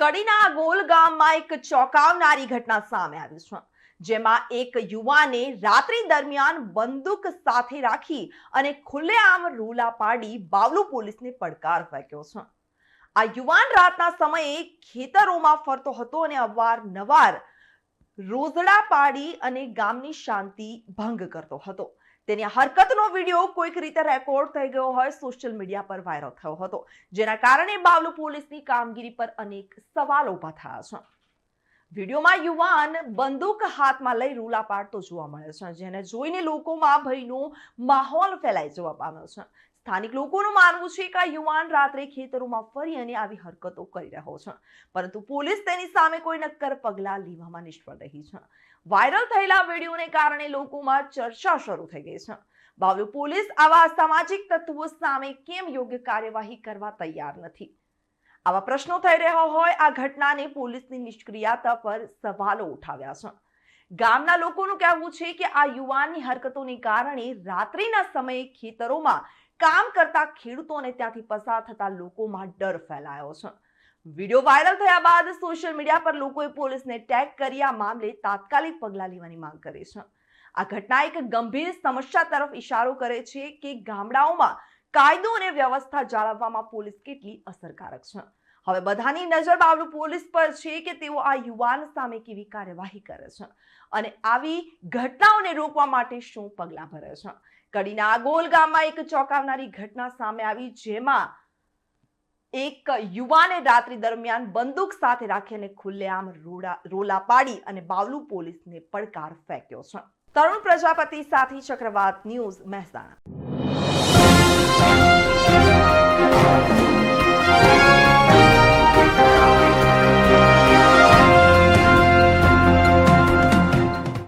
કડીના goal ગામમાં એક ચોંકાવનારી ઘટના સામે આવી છે. જેમાં એક યુવાને રાત્રિ દરમિયાન બંદૂક સાથે રાખી અને ખુલ્લેઆમ રૂલા પાડી બાવલુ પોલીસને પડકાર ફેંક્યો છે. આ યુવાન રાતના સમયે ખેતરોમાં ફરતો હતો અને અવારનવાર રોઝડા પાડી અને ગામની શાંતિ ભંગ કરતો હતો. તેની હરકતનો વીડિયો કોઈક રીતે રેકોર્ડ થઈ ગયો હોય, સોશિયલ મીડિયા પર વાયરલ થયો હતો. જેના કારણે બાવલુ પોલીસની કામગીરી પર અનેક સવાલો ઊભા થયા છે. વિડીયોમાં યુવાન બંદૂક હાથમાં લઈ રૂલા પાડતો જોવા મળે છે, જેને જોઈને લોકોમાં ભયનો માહોલ ફેલાઈ જવા પામ્યો છે. સ્થાનિક લોકોનું માનવું છે કે આ યુવાન રાત્રે ખેતરોમાં ફરી અને આવી હરકતો કરી રહ્યો છે. પરંતુ પોલીસ તેની સામે કોઈ નક્કર પગલાં લેવામાં નિષ્ફળ રહી છે. વાયરલ થયેલા વિડીયોને કારણે લોકોમાં ચર્ચા શરૂ થઈ ગઈ છે. બાવલુ પોલીસ આવા સામાજિક તત્વો સામે કેમ યોગ્ય કાર્યવાહી કરવા તૈયાર નથી? આવા પ્રશ્નો થઈ રહ્યા હોય, આ ઘટનાને પોલીસની નિષ્ક્રિયતા પર સવાલો ઉઠાવ્યા છે. ગામના લોકોનું કહેવું છે કે આ યુવાનની હરકતોને કારણે રાત્રિના સમયે ખેતરોમાં કામ કરતા ખેડૂતોને ત્યાંથી પસાર થતા લોકોમાં ડર ફેલાયો છે. વીડિયો વાયરલ થયા બાદ સોશિયલ મીડિયા પર લોકોએ પોલીસને ટેગ કરી આ મામલે તાત્કાલિક પગલાં લેવાની માંગ કરી છે. આ ઘટના એક ગંભીર સમસ્યા તરફ ઇશારો કરે છે કે ગામડાઓમાં કાયદો અને વ્યવસ્થા જાળવવામાં પોલીસ કેટલી અસરકારક છે. હવે બધાની નજર બાવલુ પોલીસ પર છે કે તેઓ આ યુવાન સામે કેવી કાર્યવાહી કરે છે અને આવી ઘટનાઓને રોકવા માટે શું પગલાં ભરે છે? કડીના આગોલ ગામમાં એક ચોંકાવનારી ઘટના સામે આવી જેમાં એક યુવાને રાત્રિ દરમિયાન બંદૂક સાથે રાખી અને ખુલ્લેઆમ રોડા, રોલા પાડી અને બાવલુ પોલીસને પડકાર ફેંક્યો છે. તરુણ પ્રજાપતિ સાથી ચક્રવાત ન્યૂઝ મહેસાણા.